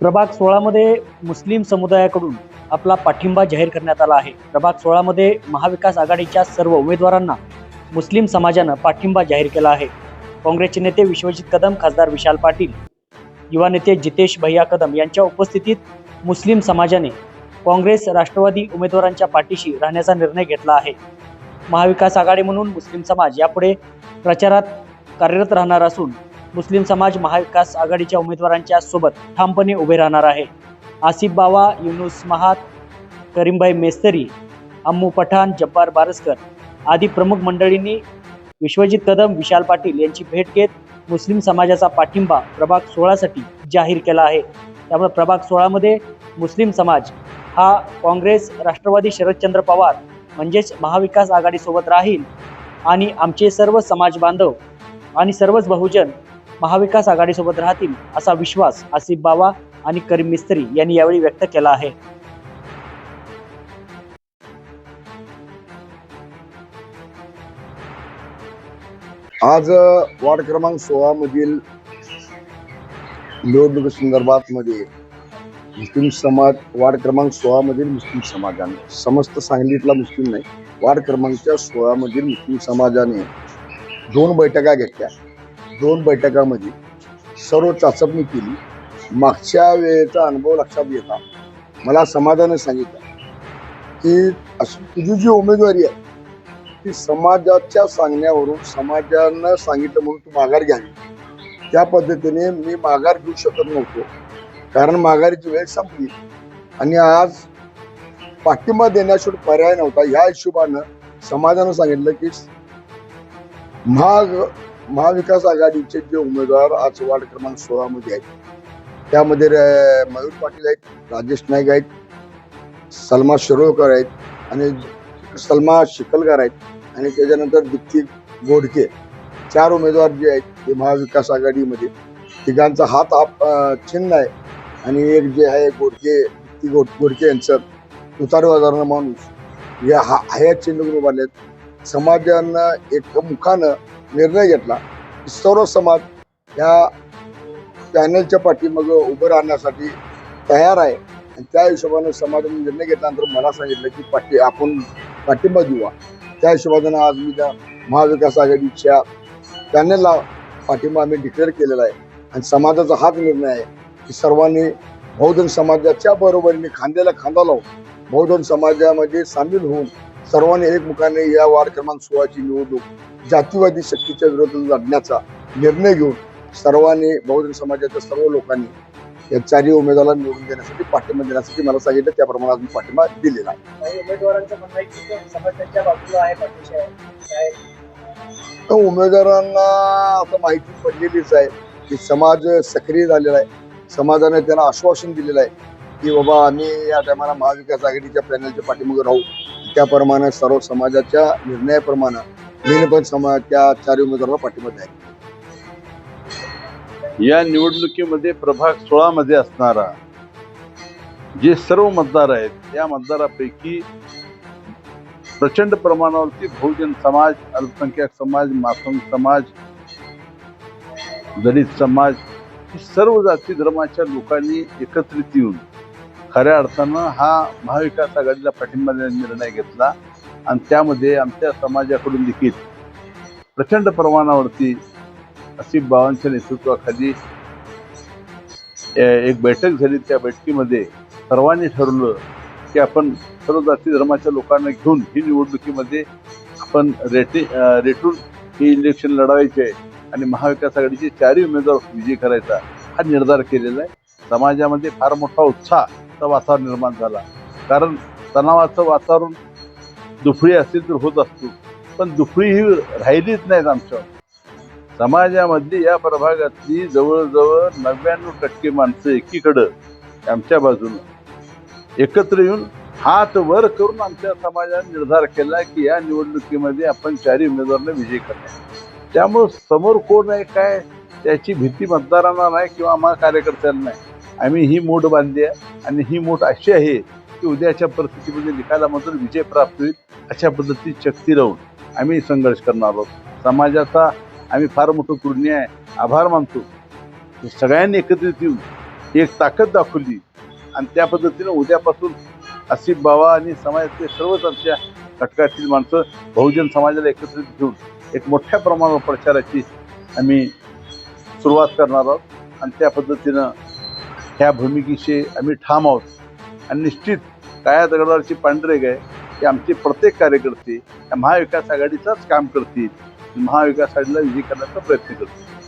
प्रभाग सोळामध्ये मुस्लिम समुदायाकडून आपला पाठिंबा जाहीर करण्यात आला आहे. प्रभाग सोळामध्ये महाविकास आघाडीच्या सर्व उमेदवारांना मुस्लिम समाजानं पाठिंबा जाहीर केला आहे. काँग्रेसचे नेते विश्वजित कदम खासदार विशाल पाटील युवा नेते जितेश भैया कदम यांच्या उपस्थितीत मुस्लिम समाजाने काँग्रेस राष्ट्रवादी उमेदवारांच्या पाठीशी राहण्याचा निर्णय घेतला आहे. महाविकास आघाडी म्हणून मुस्लिम समाज यापुढे प्रचारात कार्यरत राहणार असून मुस्लिम समाज महाविकास आघाडीच्या उमेदवारांच्या सोबत ठामपणे उभे राहणार आहे. आसिफ बावा युनुस महात करीमभाई मेस्तरी अम्मू पठाण जब्बार बारसकर आदी प्रमुख मंडळींनी विश्वजित कदम विशाल पाटील यांची भेट घेत मुस्लिम समाजाचा पाठिंबा प्रभाग सोळासाठी जाहीर केला आहे. त्यामुळे प्रभाग सोळामध्ये मुस्लिम समाज हा काँग्रेस राष्ट्रवादी शरदचंद्र पवार म्हणजेच महाविकास आघाडीसोबत राहील आणि आमचे सर्व समाज बांधव आणि सर्वच बहुजन महाविकास आघाडीसोबत राहतील असा विश्वास आसिफ बावा आणि करीम मिस्त्री यांनी यावेळी व्यक्त केला आहे. आज वार्ड क्रमांक सोळा मधील निवडणुकी संदर्भात मध्ये मुस्लिम समाज वार्ड क्रमांक सोळा मधील मुस्लिम समाजाने समस्त सांगलीतला मुस्लिम नाही वार्ड क्रमांकच्या सोळा मधील मुस्लिम समाजाने दोन बैठका घेतल्या. दोन बैठकामध्ये सर्व चाचपणी केली. मागच्या वेळेचा अनुभव लक्षात घेता मला समाजाने सांगितलं की अशी तुझी जी उमेदवारी आहे ती समाजाच्या सांगण्यावरून समाजानं सांगितलं म्हणून तू माघार घ्यावी. त्या पद्धतीने मी माघार घेऊ शकत नव्हतो. कारण माघारीची वेळ संपली. आणि आज पाठिंबा देण्याशिवाय पर्याय नव्हता. ह्या हिशोबानं समाजानं सांगितलं की महाग महाविकास आघाडीचे जे उमेदवार आज वार्ड क्रमांक सोळा मध्ये आहेत. त्यामध्ये र- मयूर पाटील आहेत राजेश नाईक आहेत सलमा शिरोळकर आहेत आणि सलमा शिकलकर आहेत आणि त्याच्यानंतर दिप्ती गोडके. चार उमेदवार जे आहेत ते महाविकास आघाडीमध्ये. तिघांचा हात आप चिन्ह आहे आणि एक जे आहे गोडके दिप्ती गोड गोडके यांचं तुतार माणूस. या हा ह्या चिन्ह उभारले आहेत समाजानं एक मुखानं निर्णय घेतला की सर्व समाज ह्या चॅनलच्या पाठीमागं उभं राहण्यासाठी तयार आहे. आणि त्या हिशोबानं समाजाने निर्णय घेतल्यानंतर मला सांगितलं की पाठी आपण पाठिंबा देऊ त्या हिशोबानं आज मी त्या महाविकास आघाडीच्या चॅनलला पाठिंबा आम्ही डिक्लेअर केलेला आहे. आणि समाजाचा हाच निर्णय आहे की सर्वांनी बहुजन समाजाच्या बरोबरीने खांद्याला खांदा लावून बहुजन समाजामध्ये सामील होऊन सर्वांनी एकमुखाने या वार्ड क्रमांक सोळाची निवडणूक जातीवादी शक्तीच्या विरोधात लढण्याचा निर्णय घेऊन सर्वांनी बहुजन समाजाच्या सर्व लोकांनी या चारही उमेदवारांना निवडून देण्यासाठी पाठिंबा देण्यासाठी मला सांगितलं. त्याप्रमाणे आज मी पाठिंबा दिलेला आहे. उमेदवारांना आता माहिती पडलेलीच आहे की समाज सक्रिय झालेला आहे. समाजाने त्यांना आश्वासन दिलेलं आहे की बाबा आम्ही या टायमाला महाविकास आघाडीच्या पॅनलच्या पाठीमागे राहू. त्याप्रमाणे सर्व समाजाच्या निर्णयाप्रमाणे मी पण समाज त्या चार उमेदवाराला पाठिंबा द्यायला या निवडणुकीमध्ये प्रभाग सोळा मध्ये असणारा जे सर्व मतदार आहेत या मतदारापैकी प्रचंड प्रमाणावरती बहुजन समाज अल्पसंख्याक समाज मासुम समाज दलित समाज ही सर्व जाती धर्माच्या लोकांनी एकत्रित येऊन खऱ्या अर्थानं हा महाविकास आघाडीला पाठिंबा देण्याचा निर्णय घेतला आणि त्यामध्ये आमच्या समाजाकडून देखील प्रचंड प्रमाणावरती असिफ बावांच्या नेतृत्वाखाली ए- एक बैठक झाली. त्या बैठकीमध्ये सर्वांनी ठरवलं की आपण सर्व जाती धर्माच्या लोकांना घेऊन ही निवडणुकीमध्ये आपण रेटे रेटून ही इलेक्शन लढवायचे आहे आणि महाविकास आघाडीचे चारही उमेदवार विजयी करायचा हा निर्धार केलेला आहे. समाजामध्ये फार मोठा उत्साह तणावाचा वातावरण निर्माण झाला. कारण तणावाचं वातावरण दुफळी असेल तर होत असतो. पण दुफळी ही राहिलीच नाहीत आमच्यावर. समाजामधली या प्रभागातली जवळजवळ नव्याण्णव टक्के माणसं एकीकडं आमच्या बाजूनं. एकत्र येऊन हात वर करून आमच्या समाजाने निर्धार केला की या निवडणुकीमध्ये आपण चारही उमेदवारांना विजय करणार त्यामुळं समोर कोण आहे काय त्याची भीती मतदारांना नाही किंवा आम्हाला कार्यकर्त्यांना नाही. आम्ही ही मोठ बांधली आहे आणि ही मोठ अशी आहे की उद्याच्या परिस्थितीमध्ये निकालामधून विजय प्राप्त होईल अशा पद्धतीची शक्ती राहून आम्ही संघर्ष करणार आहोत. समाजाचा आम्ही फार मोठं कृण्य आहे आभार मानतो. की सगळ्यांनी एकत्रित येऊन एक ताकद दाखवली आणि त्या पद्धतीनं उद्यापासून आसिफ बाबा आणि समाजातले सर्वच आमच्या घटकातील माणसं बहुजन समाजाला एकत्रित घेऊन एक मोठ्या प्रमाणावर प्रचाराची आम्ही सुरुवात करणार आहोत आणि त्या पद्धतीनं ह्या भूमिकेशी आम्ही ठाम आहोत. आणि निश्चित काया दगडावरची पांढरेग आहे की आमचे प्रत्येक कार्यकर्ते महाविकास आघाडीचाच काम करतील. महाविकास आघाडीला विजयी करण्याचा प्रयत्न करतील.